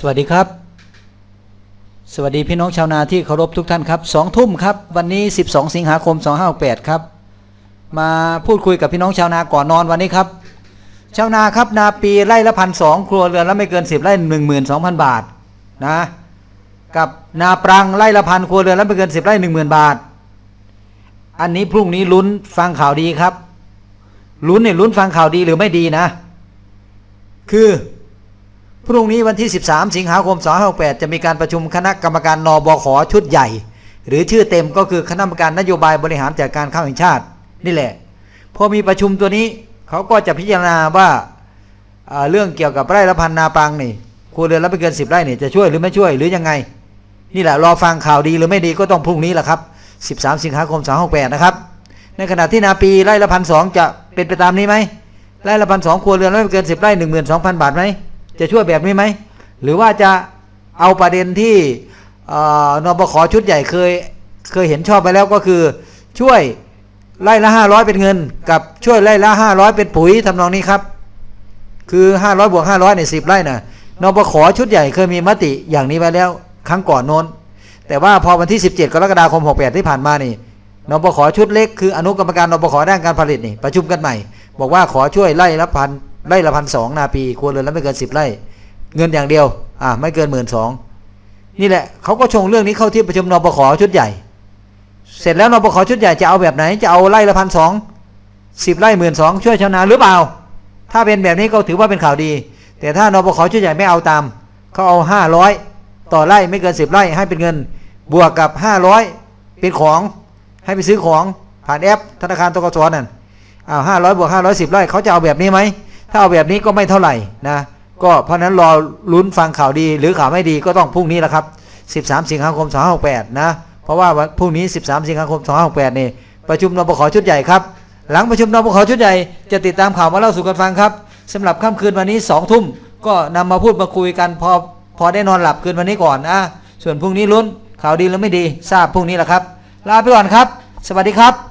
สวัสดีครับ สวัสดีพี่น้องชาวนาที่เคารพทุกท่านครับสองทุ่มครับ วันนี้ 12 สิงหาคม 2568ครับ มาพูดคุยกับพี่น้องชาวนาก่อนนอนวันนี้ครับ ชาวนาครับนาปีไร่ละพันสองครัวเรือนละไม่เกิน 10ไร่12,000 บาทนะกับนาปรังไร่ละพันครัวเรือนละไม่เกิน 10ไร่10,000 บาท อันนี้พรุ่งนี้ลุ้นฟังข่าวดีครับลุ้นเนี่ยลุ้นฟังข่าวดีหรือไม่ดีนะ คือ พรุ่งนี้วันที่ 13 สิงหาคม 2568 จะมีการประชุมคณะกรรมการนบขชุดใหญ่ หรือชื่อเต็มก็คือคณะกรรมการนโยบายบริหารจัดการข้าวแห่งชาตินี่แหละ พอมีประชุมตัวนี้เขาก็จะพิจารณาว่าเรื่องเกี่ยวกับไร่ละพันนาปังนี่ครัวเรือนละไม่เกิน 10 ไร่นี่จะช่วยหรือไม่ช่วยหรือยังไง นี่แหละรอฟังข่าวดีหรือไม่ดีก็ต้องพรุ่งนี้แหละครับ 13 สิงหาคม 2568 นะครับ ในขณะที่นาปีไร่ละพันสองจะเป็นไปตามนี้ไหมไร่ละพันสองครัวเรือนละไม่เกิน 10 ไร่ 12,000 บาทไหม จะช่วยแบบนี้ไหม หรือว่าจะเอาประเด็นที่นบขชุดใหญ่เคยเคยเห็นชอบไปแล้วก็คือ ช่วยไร่ละ500เป็นเงิน กับช่วยไร่ละ500เป็นปุ๋ยทำนองนี้ครับ คือ500บวก500ใน10ไร่นะนบขชุดใหญ่เคยมีมติอย่างนี้ไว้แล้ว ครั้งก่อนโน้น แต่ว่าพอวันที่ 17 กรกฎาคม 68 ที่ผ่านมานี่นบขชุดเล็กคืออนุกรรมการนบขด้านการผลิตนี่ประชุมกันใหม่ บอกว่าขอช่วยไร่ละพัน ไร่ละพันสองนาปีครัวเรือนและไม่เกินสิบไร่ เงินอย่างเดียว อ่า ไม่เกินหมื่นสองนี่แหละเขาก็ชงเรื่องนี้เข้าที่ประชุมนบขชุดใหญ่ เสร็จแล้วนบขชุดใหญ่จะเอาแบบไหน จะเอาไร่ละพันสองสิบไร่หมื่นสองช่วยชาวนาหรือเปล่า ถ้าเป็นแบบนี้ก็ถือว่าเป็นข่าวดี แต่ถ้านบขชุดใหญ่ไม่เอาตามเขาเอาห้าร้อยต่อไร่ไม่เกินสิบไร่ให้เป็นเงิน บวกกับห้าร้อยเป็นของให้ไปซื้อของผ่านแอปธนาคารตกสนั่นอ้าวห้าร้อยบวกห้าร้อยสิบไร่เขาจะเอาแบบนี้ไหม ถ้าเอาแบบนี้ก็ไม่เท่าไหร่นะ ก็เพราะนั้นรอลุ้นฟังข่าวดีหรือข่าวไม่ดีก็ต้องพรุ่งนี้แหละครับ 13 สิงหาคม 2568 นะ เพราะว่าพรุ่งนี้ 13 สิงหาคม 2568 นี่ประชุมนบขชุดใหญ่ครับ หลังประชุมนบขชุดใหญ่จะติดตามข่าวมาเล่าสู่กันฟังครับสำหรับค่ำคืนวันนี้ 2 ทุ่มก็นำมาพูดมาคุยกันพอพอได้นอนหลับคืนวันนี้ก่อนนะส่วนพรุ่งนี้ลุ้นข่าวดีหรือไม่ดีทราบพรุ่งนี้แหละครับ ลาไปก่อนครับ สวัสดีครับ